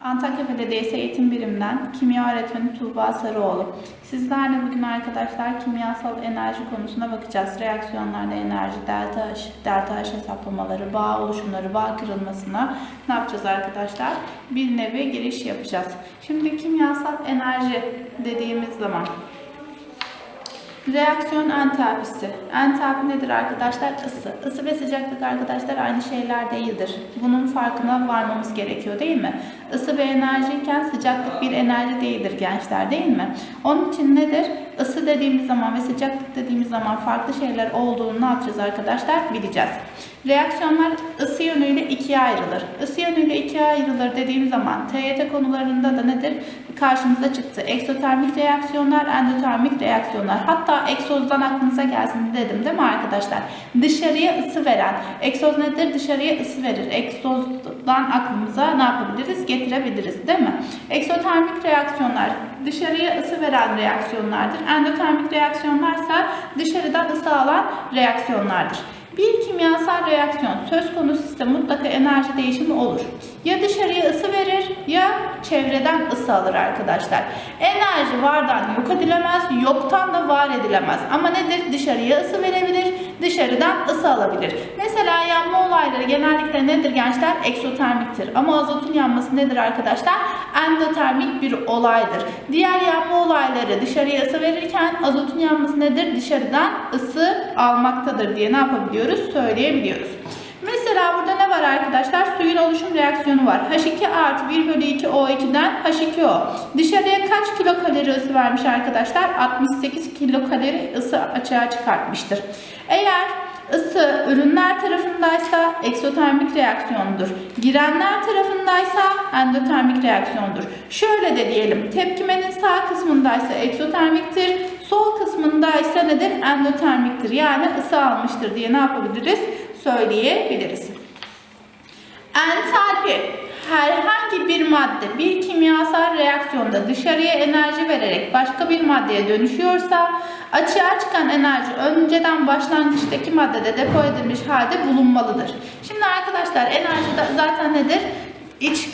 Antakya Belediyesi Eğitim Birim'den kimya öğretmeni Tuğba Sarıoğlu. Sizlerle bugün arkadaşlar kimyasal enerji konusuna bakacağız. Reaksiyonlarda enerji, delta H, delta H hesaplamaları, bağ oluşumları, bağ kırılmasına ne yapacağız arkadaşlar? Bir nevi giriş yapacağız. Şimdi kimyasal enerji dediğimiz zaman Reaksiyon entalpisi. Entalpi nedir arkadaşlar? Isı. Isı ve sıcaklık arkadaşlar aynı şeyler değildir. Bunun farkına varmamız gerekiyor değil mi? Isı bir enerjiyken sıcaklık bir enerji değildir gençler değil mi? Onun için nedir? Isı dediğimiz zaman ve sıcaklık dediğimiz zaman farklı şeyler olduğunu ne yapacağız arkadaşlar? Bileceğiz. Reaksiyonlar ısı yönüyle ikiye ayrılır. Isı yönüyle ikiye ayrılır dediğim zaman TYT konularında da nedir? Karşımıza çıktı. Eksotermik reaksiyonlar, endotermik reaksiyonlar. Hatta egzozdan aklınıza gelsin dedim değil mi arkadaşlar? Dışarıya ısı veren. Egzoz nedir? Dışarıya ısı verir. Egzozdan aklımıza ne yapabiliriz? Getirebiliriz değil mi? Eksotermik reaksiyonlar dışarıya ısı veren reaksiyonlardır. Endotermik reaksiyonlarsa dışarıdan ısı alan reaksiyonlardır. Bir kimyasal reaksiyon söz konusu ise mutlaka enerji değişimi olur. Ya dışarıya ısı verir ya çevreden ısı alır arkadaşlar. Enerji vardan yok edilemez, yoktan da var edilemez. Ama nedir? Dışarıya ısı verebilir, dışarıdan ısı alabilir. Mesela yanma olayları genellikle nedir gençler? Eksotermiktir. Ama azotun yanması nedir arkadaşlar? Endotermik bir olaydır. Diğer yanma olayları dışarıya ısı verirken azotun yanması nedir? Dışarıdan ısı almaktadır diye ne yapabiliyoruz? Söyleyebiliyoruz. Mesela burada var arkadaşlar? Suyun oluşum reaksiyonu var. H2 artı 1 bölü 2 O2'den H2O. Dışarıya kaç kilokalori ısı vermiş arkadaşlar? 68 kilokalori ısı açığa çıkartmıştır. Eğer ısı ürünler tarafındaysa eksotermik reaksiyondur. Girenler tarafındaysa endotermik reaksiyondur. Şöyle de diyelim. Tepkimenin sağ kısmındaysa eksotermiktir. Sol kısmındaysa nedir? Endotermiktir. Yani ısı almıştır diye ne yapabiliriz? Söyleyebiliriz. Entalpi herhangi bir madde bir kimyasal reaksiyonda dışarıya enerji vererek başka bir maddeye dönüşüyorsa açığa çıkan enerji önceden başlangıçtaki maddede depo edilmiş halde bulunmalıdır. Şimdi arkadaşlar enerji zaten nedir? İç,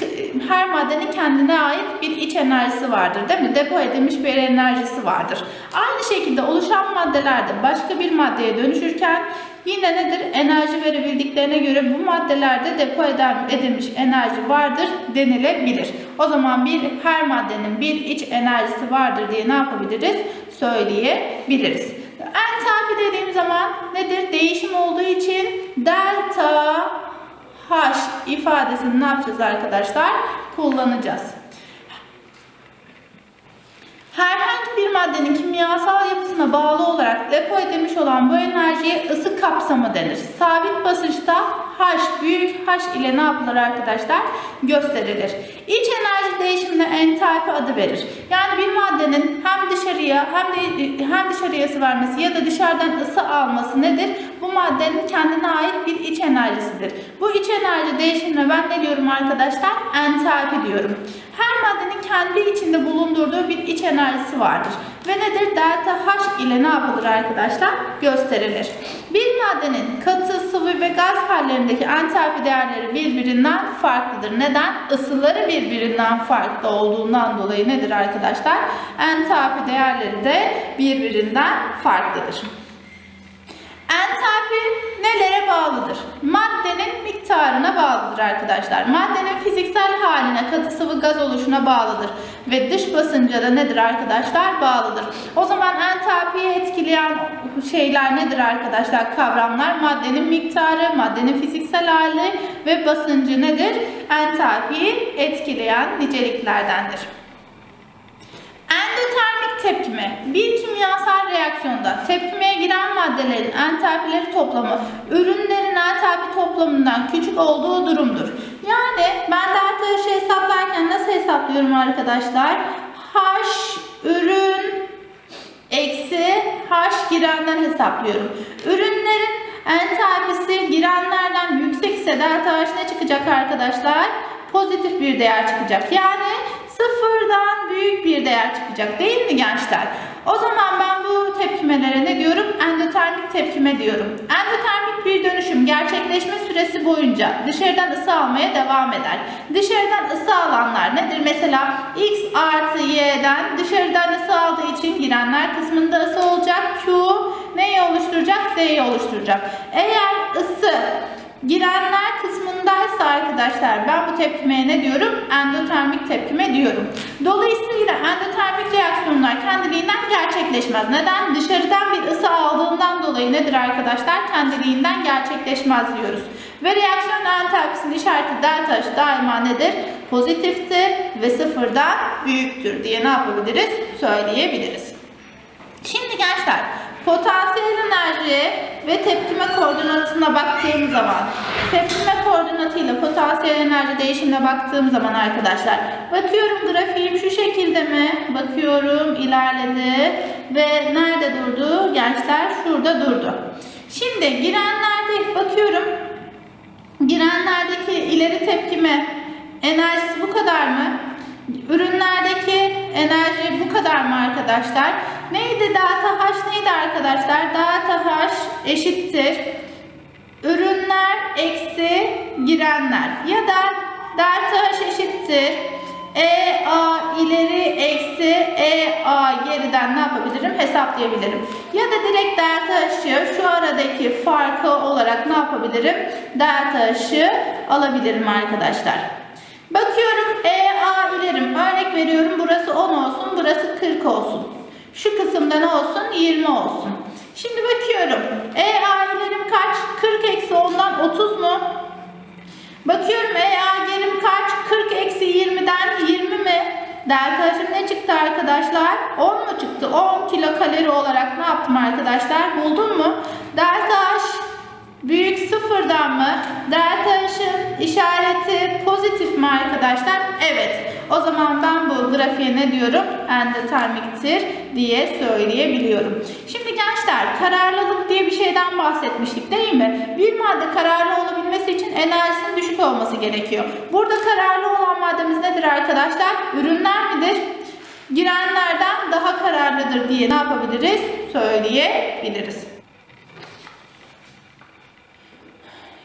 her maddenin kendine ait bir iç enerjisi vardır değil mi? Depo edilmiş bir enerjisi vardır. Aynı şekilde oluşan maddelerde başka bir maddeye dönüşürken yine nedir? Enerji verebildiklerine göre bu maddelerde depo eden, edilmiş enerji vardır denilebilir. O zaman bir her maddenin bir iç enerjisi vardır diye ne yapabiliriz? Söyleyebiliriz. Entalpi dediğim zaman nedir? Değişim olduğu için delta H ifadesini ne yapacağız arkadaşlar? Kullanacağız. Herhangi bir maddenin kimyasal yapısına bağlı olarak depo edilmiş olan bu enerjiye ısı kapsamı denir. Sabit basınçta H büyük H ile ne yapılır arkadaşlar? Gösterilir. İç enerji değişimine entalpi adı verir. Yani bir maddenin hem dışarıya hem de hem dışarıya vermesi ya da dışarıdan ısı alması nedir? Bu maddenin kendine ait bir iç enerjisidir. Bu iç enerji değişimine ben ne diyorum arkadaşlar? Entalpi diyorum. Her maddenin kendi içinde bulundurduğu bir iç enerjisi vardır. Ve nedir? Delta H ile ne yapılır arkadaşlar? Gösterilir. Bir maddenin katı, sıvı ve gaz hallerindeki entalpi değerleri birbirinden farklıdır. Neden? Isıları birbirinden farklı olduğundan dolayı nedir arkadaşlar? Entalpi değerleri de birbirinden farklıdır. Entalpi nelere bağlıdır? Maddenin miktarına bağlıdır arkadaşlar. Maddenin fiziksel haline, katı sıvı gaz oluşuna bağlıdır. Ve dış basınca da nedir arkadaşlar? Bağlıdır. O zaman entalpiyi etkileyen şeyler nedir arkadaşlar? Kavramlar maddenin miktarı, maddenin fiziksel hali ve basıncı nedir? Entalpiyi etkileyen niceliklerdendir. Tepkime bir kimyasal reaksiyonda tepkimeye giren maddelerin entalpileri toplamı ürünlerin entalpi toplamından küçük olduğu durumdur. Yani ben delta H'ı hesaplarken nasıl hesaplıyorum arkadaşlar? H ürün eksi H girenden hesaplıyorum. Ürünlerin entalpisi girenlerden yüksek ise delta H ne çıkacak arkadaşlar? Pozitif bir değer çıkacak. Yani sıfırdan büyük bir değer çıkacak değil mi gençler? O zaman ben bu tepkimelere ne diyorum? Endotermik tepkime diyorum. Endotermik bir dönüşüm gerçekleşme süresi boyunca dışarıdan ısı almaya devam eder. Dışarıdan ısı alanlar nedir? Mesela X artı Y'den dışarıdan ısı aldığı için girenler kısmında ısı olacak. Q neyi oluşturacak? Z'yi oluşturacak. Eğer ısı Girenler kısmındaysa arkadaşlar ben bu tepkimeye ne diyorum? Endotermik tepkime diyorum. Dolayısıyla endotermik reaksiyonlar kendiliğinden gerçekleşmez. Neden? Dışarıdan bir ısı aldığından dolayı nedir arkadaşlar? Kendiliğinden gerçekleşmez diyoruz. Ve reaksiyon entalpisinin işareti delta H daima nedir? Pozitiftir ve sıfırdan büyüktür diye ne yapabiliriz? Söyleyebiliriz. Şimdi gençler potansiyel enerji ve tepkime koordinatına baktığım zaman tepkime koordinatıyla potansiyel enerji değişimine baktığım zaman arkadaşlar bakıyorum grafiğim şu şekilde mi? Bakıyorum ilerledi ve nerede durdu? Gençler şurada durdu. Şimdi girenlerde bakıyorum girenlerdeki ileri tepkime enerjisi bu kadar mı? Ürünlerdeki enerji bu kadar mı arkadaşlar? Neydi delta H neydi arkadaşlar? Delta H eşittir. Ürünler eksi girenler. Ya da delta H eşittir. EA ileri eksi EA geriden ne yapabilirim? Hesaplayabilirim. Ya da direkt delta H'ı şu aradaki farkı olarak ne yapabilirim? Delta H'ı alabilirim arkadaşlar. Bakıyorum EA ilerim. Örnek veriyorum burası 10 olsun, burası 40 olsun. Şu kısımda ne olsun? 20 olsun. Şimdi bakıyorum. EA ilerim kaç? 40 eksi 10'dan 30 mu? Bakıyorum EA gerim kaç? 40 eksi 20'den 20 mi? Delta H'ım ne çıktı arkadaşlar? 10 mu çıktı? 10 kilokalori olarak ne yaptım arkadaşlar? Buldun mu? Delta H büyük sıfırdan mı? Delta H'ın işareti pozitif mi arkadaşlar? Evet. O zaman ben bu grafiğe ne diyorum? Endotermiktir diye söyleyebiliyorum. Şimdi gençler kararlılık diye bir şeyden bahsetmiştik değil mi? Bir madde kararlı olabilmesi için enerjisinin düşük olması gerekiyor. Burada kararlı olan maddemiz nedir arkadaşlar? Ürünler midir? Girenlerden daha kararlıdır diye ne yapabiliriz? Söyleyebiliriz.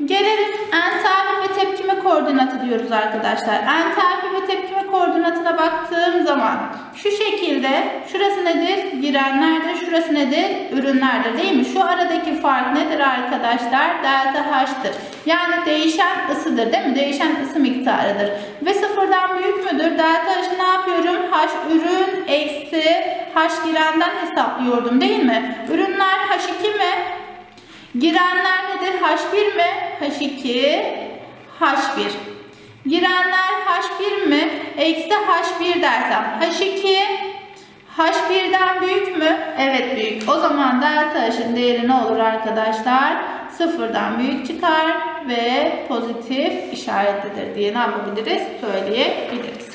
Gelelim entalpi ve tepkime koordinatı diyoruz arkadaşlar. Entalpi ve tepkime koordinatına baktığım zaman şu şekilde şurası nedir? Girenlerdir. Şurası nedir? Ürünlerdir değil mi? Şu aradaki fark nedir arkadaşlar? Delta H'tır. Yani değişen ısıdır değil mi? Değişen ısı miktarıdır. Ve sıfırdan büyük müdür? Delta H'ı ne yapıyorum? H ürün eksi H girenden hesaplıyordum değil mi? Ürünler H2 mi? Girenler nedir? H1 mi? H2, H1. Girenler H1 mi? Eksi H1 dersem H2, H1'den büyük mü? Evet büyük. O zaman delta H'ın değeri ne olur arkadaşlar? Sıfırdan büyük çıkar ve pozitif işaretlidir diye ne yapabiliriz? Söyleyebiliriz.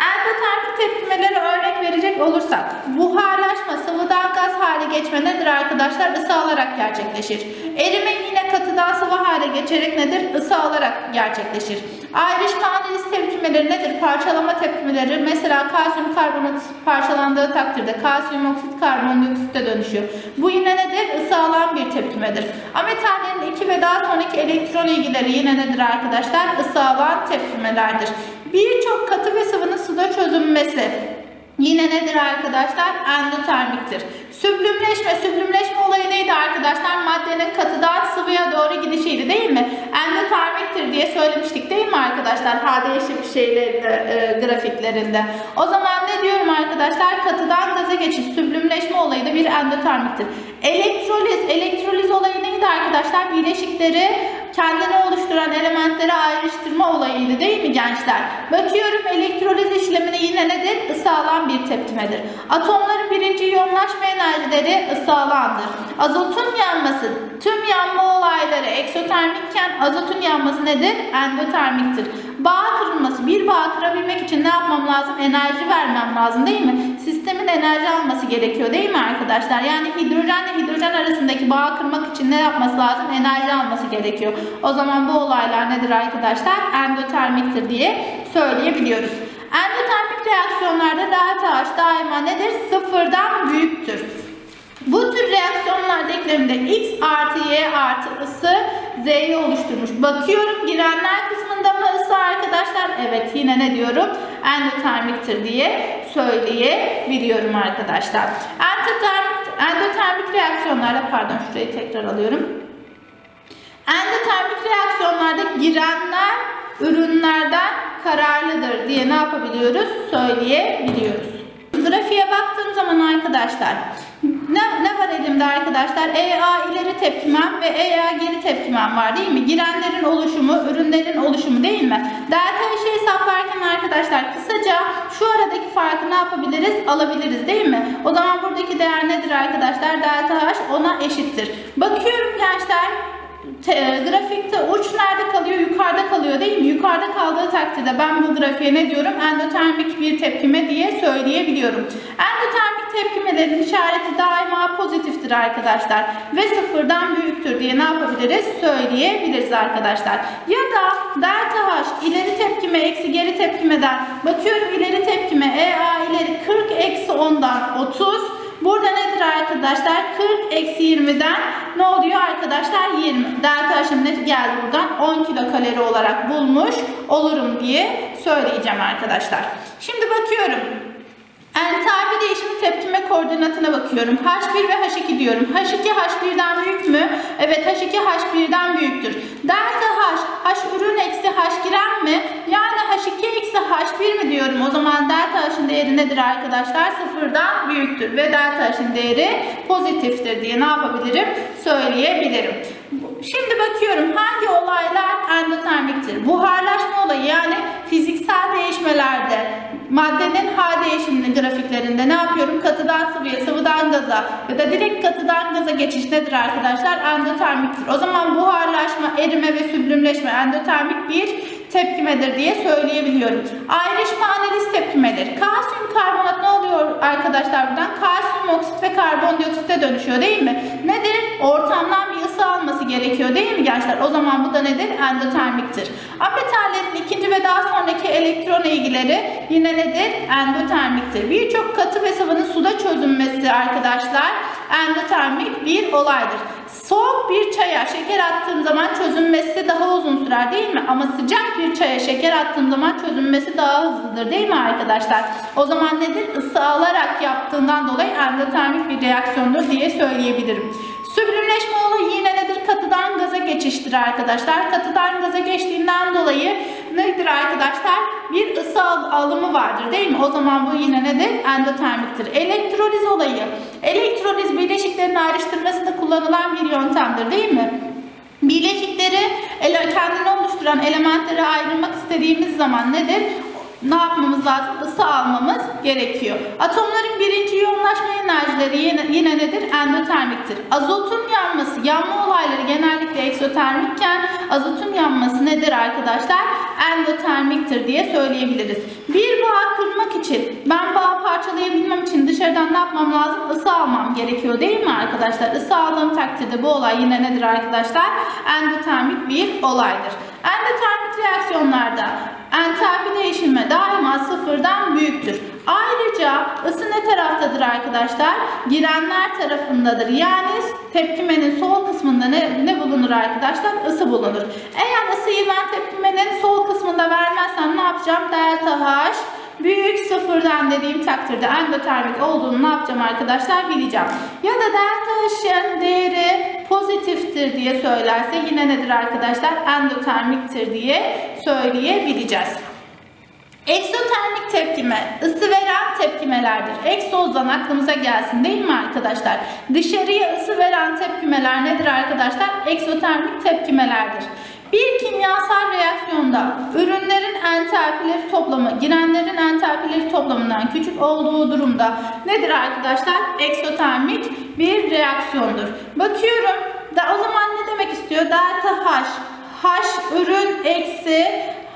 Endotermik tepkimelere örnek verecek olursak, buharlaşma sıvıdan gaz hale geçme nedir arkadaşlar? Isı alarak gerçekleşir. Erime yine katıdan sıvı hale geçerek nedir? Isı alarak gerçekleşir. Ayrışma analiz tepkimeleri nedir? Parçalama tepkimeleri mesela kalsiyum karbonat parçalandığı takdirde kalsiyum oksit karbondioksite dönüşüyor. Bu yine nedir? Isı alan bir tepkimedir. Ametallerin iki ve daha sonraki elektron ilgileri yine nedir arkadaşlar? Isı alan tepkimelerdir. Birçok katı ve sıvının suda çözünmesi yine nedir arkadaşlar? Endotermiktir. Süblümleşme, süblümleşme olayı neydi arkadaşlar? Maddenin katıdan sıvıya doğru gidişiydi değil mi? Endotermiktir diye söylemiştik değil mi arkadaşlar? HD şeylerinde, e, grafiklerinde. O zaman ne diyorum arkadaşlar? Katıdan gaza geçiş, süblümleşme olayı da bir endotermiktir. Elektroliz, elektroliz olayı neydi arkadaşlar? Bileşikleri kendini oluşturan elementleri ayrıştırma olayıydı değil mi gençler? Bakıyorum elektroliz işlemine yine nedir? Isı alan bir tepkimedir. Atomların birinci iyonlaşma enerjileri ısı alandır. Azotun yanması, tüm yanma olayları eksotermikken azotun yanması nedir? Endotermiktir. Bağ kırılması, bir bağ kırabilmek için ne yapmam lazım? Enerji vermem lazım değil mi? Sistemin enerji alması gerekiyor değil mi arkadaşlar? Yani hidrojenle hidrojen arasındaki bağı kırmak için ne yapması lazım? Enerji alması gerekiyor. O zaman bu olaylar nedir arkadaşlar? Endotermiktir diye söyleyebiliyoruz. Endotermik reaksiyonlarda delta H daima nedir? Sıfırdan büyüktür. Bu tür reaksiyonlar denkleminde x artı y artı ısı z'yi oluşturmuş. Bakıyorum girenler kısmında mı ısı arkadaşlar? Evet yine ne diyorum? Endotermiktir diye söyleyebiliyorum arkadaşlar. Endotermik, endotermik reaksiyonlarda pardon şurayı tekrar alıyorum. Endotermik reaksiyonlarda girenler ürünlerden kararlıdır diye ne yapabiliyoruz? Söyleyebiliyoruz. Grafiğe baktığım zaman arkadaşlar ne, ne var elimde arkadaşlar? EA ileri tepkimem ve EA geri tepkimem var değil mi? Girenlerin oluşumu, ürünlerin oluşumu değil mi? Delta H'ı hesaplarken arkadaşlar kısaca şu aradaki farkı ne yapabiliriz? Alabiliriz değil mi? O zaman buradaki değer nedir arkadaşlar? Delta H ona eşittir. Bakıyorum gençler te, grafikte uç nerede kalıyor? Yukarıda kalıyor değil mi? Yukarıda kaldığı takdirde ben bu grafiğe ne diyorum? Endotermik bir tepkime diye söyleyebiliyorum. Endotermik tepkimelerin işareti daima pozitiftir arkadaşlar. Ve sıfırdan büyüktür diye ne yapabiliriz? Söyleyebiliriz arkadaşlar. Ya da delta H ileri tepkime eksi geri tepkimeden bakıyorum ileri tepkime EA ileri 40 eksi 10'dan 30 Burada nedir arkadaşlar? 40 eksi 20'den ne oluyor arkadaşlar? 20. Delta H'ım ne geldi buradan? 10 kilokalori olarak bulmuş olurum diye söyleyeceğim arkadaşlar. Şimdi bakıyorum. Entalpi değişimi tepkime koordinatına bakıyorum. H1 ve H2 diyorum. H2 H1'den büyük mü? Evet H2 H1'den büyüktür. Delta H, H ürün eksi H giren mi? Yani H2 eksi H1 mi diyorum? O zaman delta H'ın değeri nedir arkadaşlar? Sıfırdan büyüktür ve delta H'ın değeri pozitiftir diye ne yapabilirim? Söyleyebilirim. Şimdi bakıyorum hangi olaylar endotermiktir? Buharlaşma olayı yani fiziksel değişmelerde maddenin hal değişimini grafiklerinde ne yapıyorum? Katıdan sıvıya, sıvıdan gaza ya da direkt katıdan gaza geçiş nedir arkadaşlar? Endotermiktir. O zaman buharlaşma, erime ve süblümleşme endotermik bir tepkimedir diye söyleyebiliyorum. Ayrışma analiz tepkimeleri. Kalsiyum karbonat ne oluyor arkadaşlar buradan? Kalsiyum oksit ve karbondioksite dönüşüyor değil mi? Nedir? Ortamdan bir ısı alması gerekiyor değil mi gençler? O zaman bu da nedir? Endotermiktir. Ametallerin ikinci ve daha sonraki elektron ilgileri yine nedir? Endotermiktir. Birçok katı ve sıvının suda çözünmesi arkadaşlar endotermik bir olaydır. Soğuk bir çaya şeker attığım zaman çözünmesi daha uzun sürer değil mi? Ama sıcak bir çaya şeker attığım zaman çözünmesi daha hızlıdır değil mi arkadaşlar? O zaman nedir? Isı alarak yaptığından dolayı endotermik bir reaksiyondur diye söyleyebilirim. Süblümleşme olayı yine nedir? Katıdan gaza geçiştir arkadaşlar. Katıdan gaza geçtiğinden dolayı nedir arkadaşlar? Bir ısı alımı vardır değil mi? O zaman bu yine nedir? Endotermiktir. Elektroliz olayı. Elektroliz bileşiklerin ayrıştırmasında kullanılan bir yöntemdir değil mi? Bileşikleri kendini oluşturan elementlere ayrılmak istediğimiz zaman nedir? Ne yapmamız lazım? Isı almamız gerekiyor. Atomların birinci yoğunlaşma enerjileri yine, yine nedir? Endotermiktir. Azotun yanması, yanma olayları genellikle eksotermikken azotun yanması nedir arkadaşlar? Endotermiktir diye söyleyebiliriz. Bir bağ kırmak için, ben bağı parçalayabilmem için dışarıdan ne yapmam lazım? Isı almam gerekiyor değil mi arkadaşlar? Isı aldığım takdirde bu olay yine nedir arkadaşlar? Endotermik bir olaydır. Endotermik reaksiyonlarda entalpi değişimi daima sıfırdan büyüktür. Ayrıca ısı ne taraftadır arkadaşlar? Girenler tarafındadır. Yani tepkimenin sol kısmında ne, ne bulunur arkadaşlar? Isı bulunur. Eğer ısıyı ben tepkimenin sol kısmında vermezsem ne yapacağım? Delta H büyük sıfırdan dediğim takdirde endotermik olduğunu ne yapacağım arkadaşlar bileceğim. Ya da delta H'ın değeri pozitiftir diye söylerse yine nedir arkadaşlar? Endotermiktir diye söyleyebileceğiz. Eksotermik tepkime ısı veren tepkimelerdir. Egzozdan aklımıza gelsin değil mi arkadaşlar? Dışarıya ısı veren tepkimeler nedir arkadaşlar? Eksotermik tepkimelerdir. Bir kimyasal reaksiyonda ürünlerin entalpileri toplamı girenlerin entalpileri toplamından küçük olduğu durumda nedir arkadaşlar? Eksotermik bir reaksiyondur. Bakıyorum da o zaman ne demek istiyor? Delta H. H ürün eksi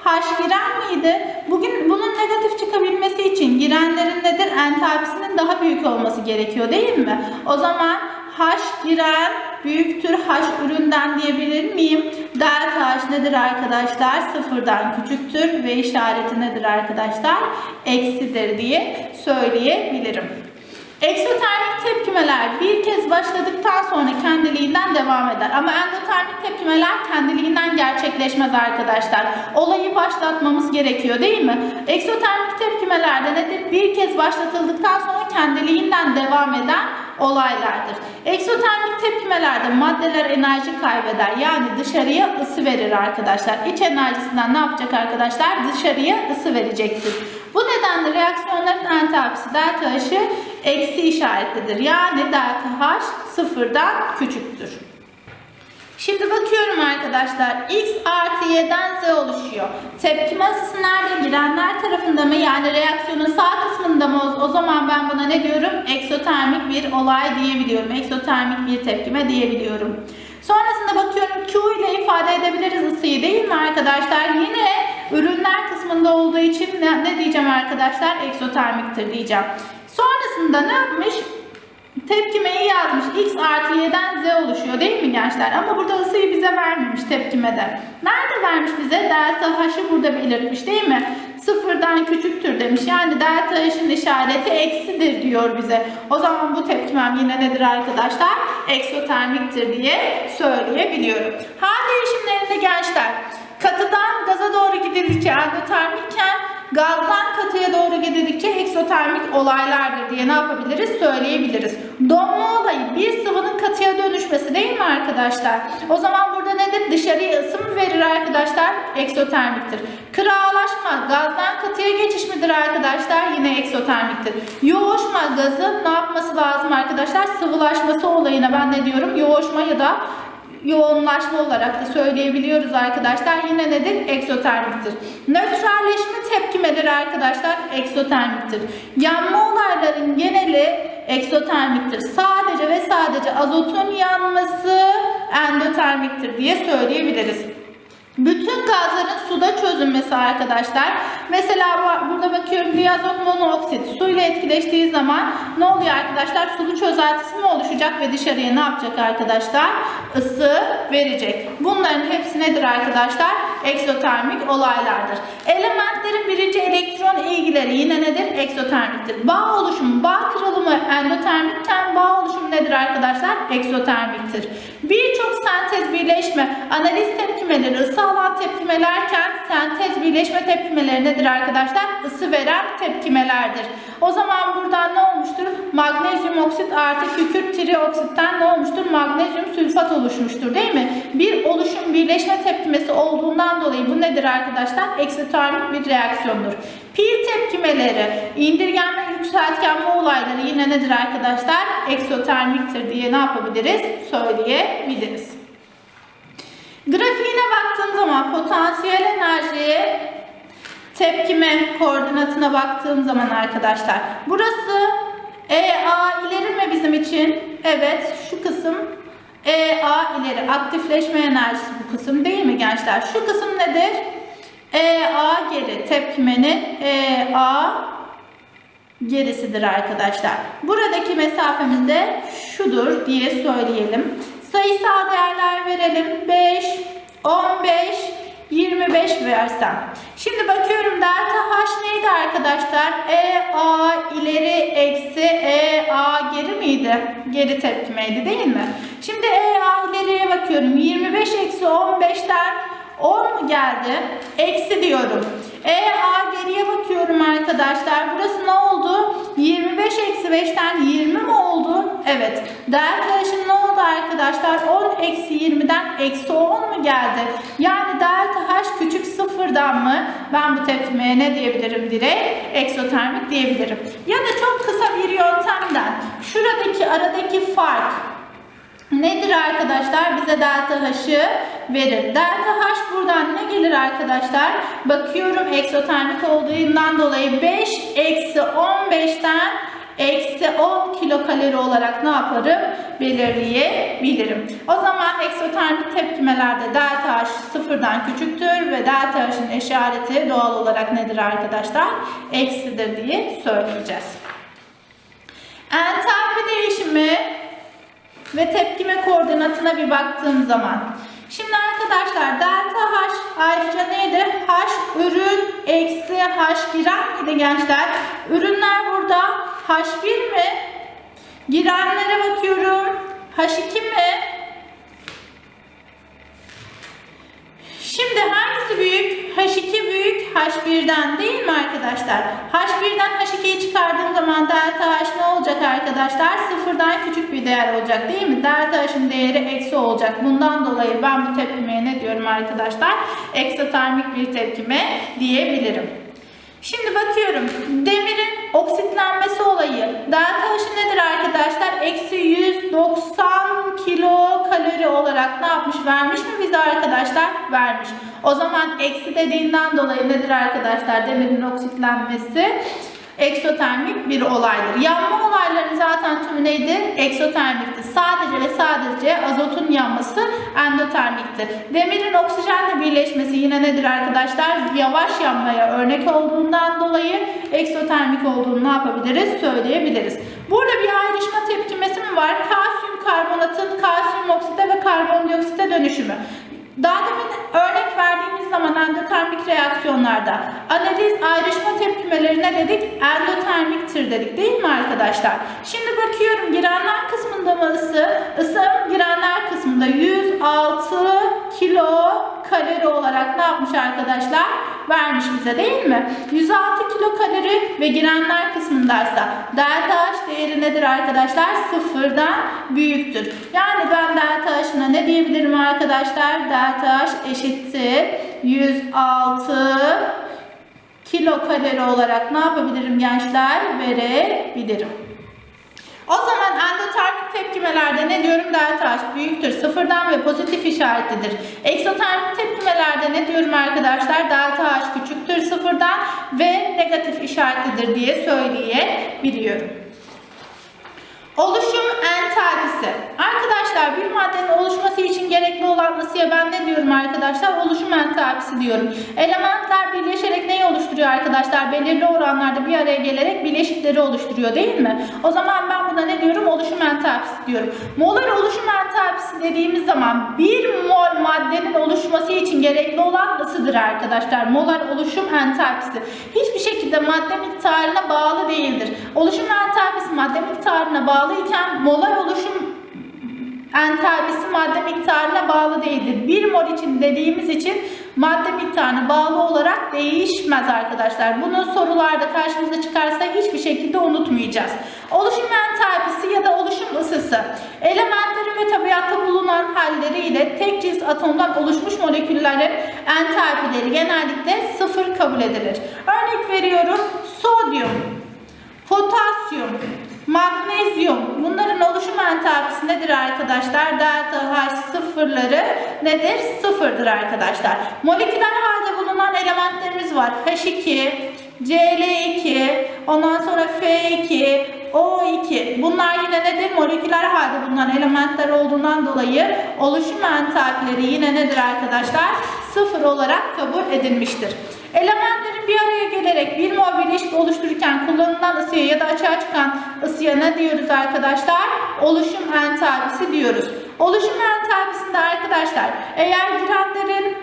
H giren miydi? Bugün bunun negatif çıkabilmesi için girenlerin nedir? Entalpisinin daha büyük olması gerekiyor değil mi? O zaman H giren büyüktür H üründen diyebilir miyim? Delta H nedir arkadaşlar? Sıfırdan küçüktür ve işareti nedir arkadaşlar? Eksidir diye söyleyebilirim. Eksotermik tepkimeler bir kez başladıktan sonra kendiliğinden devam eder. Ama endotermik tepkimeler kendiliğinden gerçekleşmez arkadaşlar. Olayı başlatmamız gerekiyor değil mi? Eksotermik tepkimelerde nedir? Bir kez başlatıldıktan sonra kendiliğinden devam eden olaylardır. Eksotermik tepkimelerde maddeler enerji kaybeder. Yani dışarıya ısı verir arkadaşlar. İç enerjisinden ne yapacak arkadaşlar? Dışarıya ısı verecektir. Bu nedenle reaksiyonların entalpisi delta H'ı eksi işaretlidir. Yani delta H sıfırdan küçüktür. Şimdi bakıyorum arkadaşlar. X artı Y'den Z oluşuyor. Tepkime ısısı nerede? Girenler tarafında mı? Yani reaksiyonun sağ kısmında mı? O zaman ben buna ne diyorum? Eksotermik bir olay diyebiliyorum. Eksotermik bir tepkime diyebiliyorum. Sonrasında bakıyorum Q ile ifade edebiliriz ısıyı değil mi arkadaşlar? Yine ürünler kısmında olduğu için ne, ne diyeceğim arkadaşlar? Eksotermiktir diyeceğim. Sonrasında ne yapmış? Tepkimeyi yazmış. X artı Y'den Z oluşuyor değil mi gençler? Ama burada ısıyı bize vermemiş tepkimede. Nerede vermiş bize? Delta H'ı burada belirtmiş değil mi? Sıfırdan küçüktür demiş. Yani delta H'ın işareti eksidir diyor bize. O zaman bu tepkimem yine nedir arkadaşlar? Eksotermiktir diye söyleyebiliyorum. Hal değişimlerinde gençler katıdan gaza doğru gidildikçe endotermikken Gazdan katıya doğru gidildikçe eksotermik olaylardır diye ne yapabiliriz? Söyleyebiliriz. Donma olayı bir sıvının katıya dönüşmesi değil mi arkadaşlar? O zaman burada nedir? Dışarıya ısı mı verir arkadaşlar? Eksotermiktir. Kırağlaşma gazdan katıya geçiş midir arkadaşlar? Yine eksotermiktir. Yoğuşma gazın ne yapması lazım arkadaşlar? Sıvılaşması olayına ben ne diyorum? Yoğuşma ya da yoğunlaşma olarak da söyleyebiliyoruz arkadaşlar. Yine nedir? Eksotermiktir. Nötralleşme tepkimeleri arkadaşlar eksotermiktir. Yanma olayların geneli eksotermiktir. Sadece ve sadece azotun yanması endotermiktir diye söyleyebiliriz. Gazların suda çözünmesi arkadaşlar. Mesela bu- burada bakıyorum diazot monoksit suyla etkileştiği zaman ne oluyor arkadaşlar? Sulu çözeltisi mi oluşacak ve dışarıya ne yapacak arkadaşlar? Isı verecek. Bunların hepsi nedir arkadaşlar? Eksotermik olaylardır. Elementlerin birinci elektron ilgileri yine nedir? Eksotermiktir. Bağ oluşumu, bağ kırılımı endotermikken bağ oluşumu nedir arkadaşlar? Eksotermiktir. Birçok sentez birleşme, analiz tepkimeleri ısı alan tepkimelerken sentez birleşme tepkimeleri nedir arkadaşlar? Isı veren tepkimelerdir. O zaman buradan ne olmuştur? Magnezyum oksit artı kükürt trioksitten ne olmuştur? Magnezyum sülfat oluşmuştur değil mi? Bir oluşum birleşme tepkimesi olduğundan dolayı bu nedir arkadaşlar? Eksotermik bir reaksiyondur. Pil tepkimeleri, indirgenme yükseltgenme olayları yine nedir arkadaşlar? Eksotermiktir diye ne yapabiliriz? Söyleyebiliriz. Grafiğine baktığım zaman potansiyel enerjiye tepkime koordinatına baktığım zaman arkadaşlar burası EA ileri mi bizim için? Evet şu kısım EA ileri aktifleşme enerjisi bu kısım değil mi gençler? Şu kısım nedir? EA geri tepkimenin EA gerisidir arkadaşlar. Buradaki mesafemiz de şudur diye söyleyelim. Sayısal değerler verelim. 5, 15, 25 versem. Şimdi bakıyorum delta H neydi arkadaşlar? EA ileri eksi EA geri miydi? Geri tepkimeydi değil mi? Şimdi EA ileriye bakıyorum. 25 eksi 15'ten 10 mu geldi? Eksi diyorum. EA geriye bakıyorum arkadaşlar. Burası ne oldu? 25 eksi 5'ten 20 mi oldu? Evet. Delta H'ın ne oldu arkadaşlar? 10 eksi 20'den eksi 10 mu geldi? Yani delta H küçük sıfırdan mı? Ben bu tepkimeye ne diyebilirim direkt? Eksotermik diyebilirim. Ya da çok kısa bir yöntemden şuradaki aradaki fark Nedir arkadaşlar? Bize delta H'ı verir. Delta H buradan ne gelir arkadaşlar? Bakıyorum eksotermik olduğundan dolayı 5 eksi 15'ten eksi 10 kilokalori olarak ne yaparım? Belirleyebilirim. O zaman eksotermik tepkimelerde delta H sıfırdan küçüktür ve delta H'ın işareti doğal olarak nedir arkadaşlar? Eksidir diye söyleyeceğiz. Entalpi değişimi ve tepkime koordinatına bir baktığım zaman. Şimdi arkadaşlar delta H ayrıca neydi? H ürün eksi H giren miydi gençler? Ürünler burada H1 mi? Girenlere bakıyorum. H2 mi? Şimdi hangisi büyük? H2 büyük H1'den değil mi arkadaşlar? H1'den H2'yi çıkardığım zaman delta H ne olacak arkadaşlar? Sıfırdan küçük bir değer olacak değil mi? Delta H'ın değeri eksi olacak. Bundan dolayı ben bu tepkimeye ne diyorum arkadaşlar? Eksotermik bir tepkime diyebilirim. Şimdi bakıyorum. Demirin oksitlenmesi olayı. Delta H'ı nedir arkadaşlar? Eksi 190 kilo olarak ne yapmış? Vermiş mi bize arkadaşlar? Vermiş. O zaman eksi dediğinden dolayı nedir arkadaşlar? Demirin oksitlenmesi eksotermik bir olaydır. Yanma olayları zaten tümü neydi? Eksotermikti. Sadece ve sadece azotun yanması endotermikti. Demirin oksijenle birleşmesi yine nedir arkadaşlar? Yavaş yanmaya örnek olduğundan dolayı eksotermik olduğunu ne yapabiliriz? Söyleyebiliriz. Burada bir ayrışma tepkimesi mi var? Kalsiyum karbonatın kalsiyum oksite ve karbondioksite dönüşümü. Daha demin örnek verdiğimiz zaman endotermik reaksiyonlarda analiz ayrışma tepkimeleri ne dedik? Endotermiktir dedik değil mi arkadaşlar? Şimdi bakıyorum girenler kısmında mı ısı? Isı girenler kısmında 106 kilo kalori olarak ne yapmış arkadaşlar? Vermiş bize değil mi? 106 kilo kalori ve girenler kısmındaysa delta H değeri nedir arkadaşlar? Sıfırdan büyüktür. Yani ben delta H'ına ne diyebilirim arkadaşlar? Delta H eşittir 106 kilo kalori olarak ne yapabilirim gençler? Verebilirim. O zaman endotermik tepkimelerde ne diyorum? Delta H büyüktür. Sıfırdan ve pozitif işaretlidir. Eksotermik tepkimelerde ne diyorum arkadaşlar? Delta H küçüktür sıfırdan ve negatif işaretlidir diye söyleyebiliyorum. Oluşum entalpisi. Arkadaşlar bir maddenin oluşması için gerekli olan ısıya ben ne diyorum arkadaşlar? Oluşum entalpisi diyorum. Elementler birleşerek neyi oluşturuyor arkadaşlar? Belirli oranlarda bir araya gelerek bileşikleri oluşturuyor değil mi? O zaman ben buna ne diyorum? Oluşum entalpisi diyorum. Molar oluşum entalpisi dediğimiz zaman bir mol maddenin oluşması için gerekli olan ısıdır arkadaşlar. Molar oluşum entalpisi. Hiçbir şekilde madde miktarına bağlı değildir. Oluşum entalpisi madde miktarına bağlı iken molar oluşum entalpisi madde miktarına bağlı değildir. 1 mol için dediğimiz için madde miktarına bağlı olarak değişmez arkadaşlar. Bunu sorularda karşımıza çıkarsa hiçbir şekilde unutmayacağız. Oluşum entalpisi ya da oluşum ısısı elementlerin ve tabiatta bulunan halleriyle tek cins atomdan oluşmuş moleküllerin entalpileri genellikle sıfır kabul edilir. Örnek veriyorum sodyum, potasyum, magnezyum bunların oluşum entalpisi nedir arkadaşlar? Delta H sıfırları nedir? Sıfırdır arkadaşlar. Moleküler halde bulunan elementlerimiz var. H2, Cl2, ondan sonra F2, O2. Bunlar yine nedir? Moleküler halde bulunan elementler olduğundan dolayı oluşum entalpileri yine nedir arkadaşlar? Sıfır olarak kabul edilmiştir. Elementlerin bir araya gelerek bir mol bileşik oluştururken kullanılan ısıya ya da açığa çıkan ısıya ne diyoruz arkadaşlar? Oluşum entalpisi diyoruz. Oluşum entalpisinde arkadaşlar eğer girenlerin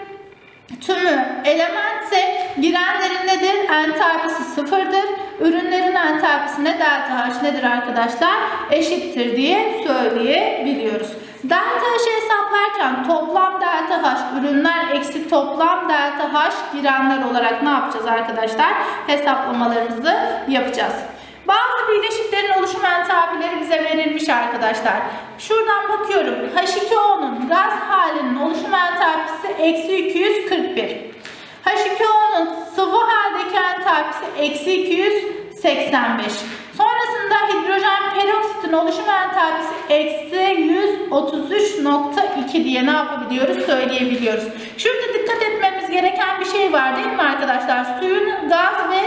tümü elementse girenlerin nedir? Entalpisi sıfırdır. Ürünlerin entalpisine delta H nedir arkadaşlar? Eşittir diye söyleyebiliyoruz. Delta H'ı hesaplarken toplam delta H ürünler eksi toplam delta H girenler olarak ne yapacağız arkadaşlar? Hesaplamalarımızı yapacağız. Bazı bileşiklerin oluşum entalpileri bize verilmiş arkadaşlar. Şuradan bakıyorum. H2O'nun gaz halinin oluşum entalpisi eksi 241. H2O'nun sıvı haldeki entalpisi eksi 285. Sonrasında hidrojen peroksitin oluşum entalpisi eksi 133.2 diye ne yapabiliyoruz söyleyebiliyoruz. Şurada dikkat etmemiz gereken bir şey var değil mi arkadaşlar? Suyun gaz ve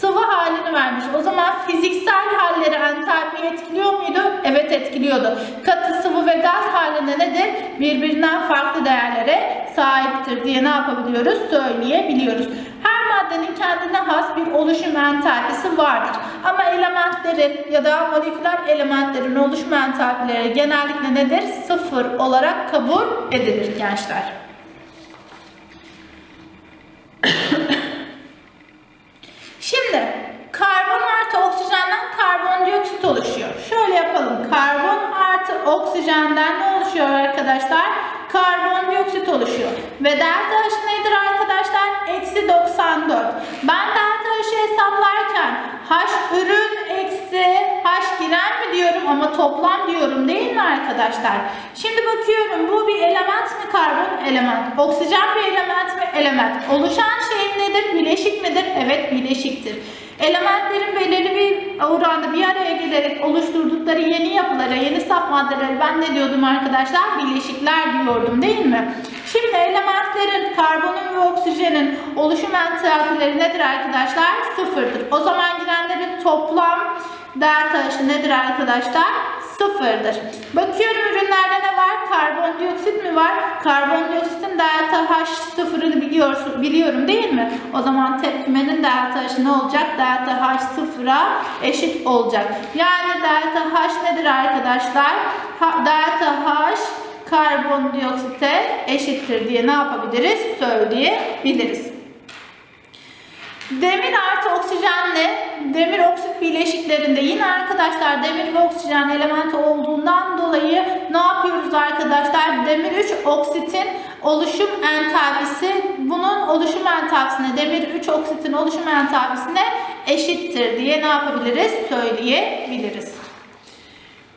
sıvı halini vermiş. O zaman fiziksel halleri entalpiyi etkiliyor muydu? Evet etkiliyordu. Katı, sıvı ve gaz halinde nedir? Birbirinden farklı değerlere sahiptir diye ne yapabiliyoruz? Söyleyebiliyoruz. Her maddenin kendine has bir oluşum entalpisi vardır. Ama elementlerin ya da moleküler elementlerin oluşum entalpileri genellikle nedir? Sıfır olarak kabul edilir gençler. Şimdi karbon artı oksijenden karbondioksit oluşuyor. Şöyle yapalım. Oksijenden ne oluşuyor arkadaşlar? Karbondioksit oluşuyor. Ve delta H nedir arkadaşlar? Eksi 94. Ben delta H'ı hesaplarken H ürün eksi H giren mi diyorum ama toplam diyorum değil mi arkadaşlar? Şimdi bakıyorum bu bir element mi karbon? Element. Oksijen bir element mi? Element. Oluşan şey nedir? Bileşik midir? Evet bileşiktir. Elementlerin belirli bir oranda bir araya gelerek oluşturdukları yeni yapılara, yeni saf maddelere ben ne diyordum arkadaşlar? Bileşikler diyordum değil mi? Şimdi elementlerin, karbonun ve oksijenin oluşum enthalpileri nedir arkadaşlar? Sıfırdır. O zaman girenlerin toplam delta H'ı nedir arkadaşlar? Sıfırdır. Bakıyorum ürünlerde ne var? Karbondioksit mi var? Karbondioksitin delta H sıfırını biliyorsun, biliyorum değil mi? O zaman tepkimenin delta H'ı ne olacak? Delta H sıfıra eşit olacak. Yani delta H nedir arkadaşlar? Ha, delta H karbondioksite eşittir diye ne yapabiliriz? Söyleyebiliriz. Demir artı oksijenle demir oksit bileşiklerinde yine arkadaşlar demir ve oksijen elementi olduğundan dolayı ne yapıyoruz arkadaşlar? Demir 3 oksitin oluşum entalpisi bunun oluşum entalpisine demir 3 oksitin oluşum entalpisine eşittir diye ne yapabiliriz? Söyleyebiliriz.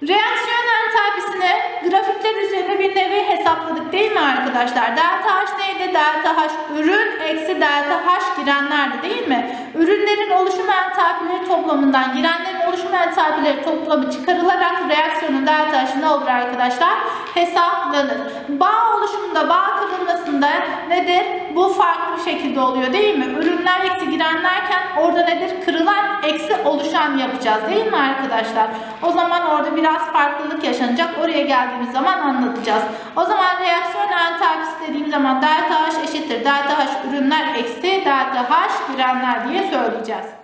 Reaksiyon entalpisini grafikler üzerinde bir nevi hesapladık değil mi arkadaşlar? Delta H? Delta H ürün eksi delta H girenlerdi değil mi? Ürünlerin oluşum entalpileri toplamından girenlerin oluşum entalpileri toplamı çıkarılarak reaksiyonun delta H'ı ne olur arkadaşlar? Hesaplanır. Bağ oluşumunda, bağ kırılmasında nedir? Bu farklı bir şekilde oluyor değil mi? Ürünler eksi girenlerken orada nedir? Kırılan eksi oluşan yapacağız değil mi arkadaşlar? O zaman orada biraz farklılık yaşanacak. Oraya geldiğimiz zaman anlatacağız. O zaman reaksiyon entalpisi dediğim zaman delta H eşittir. Delta H ürünler eksi delta H girenler diye söyleyeceğiz.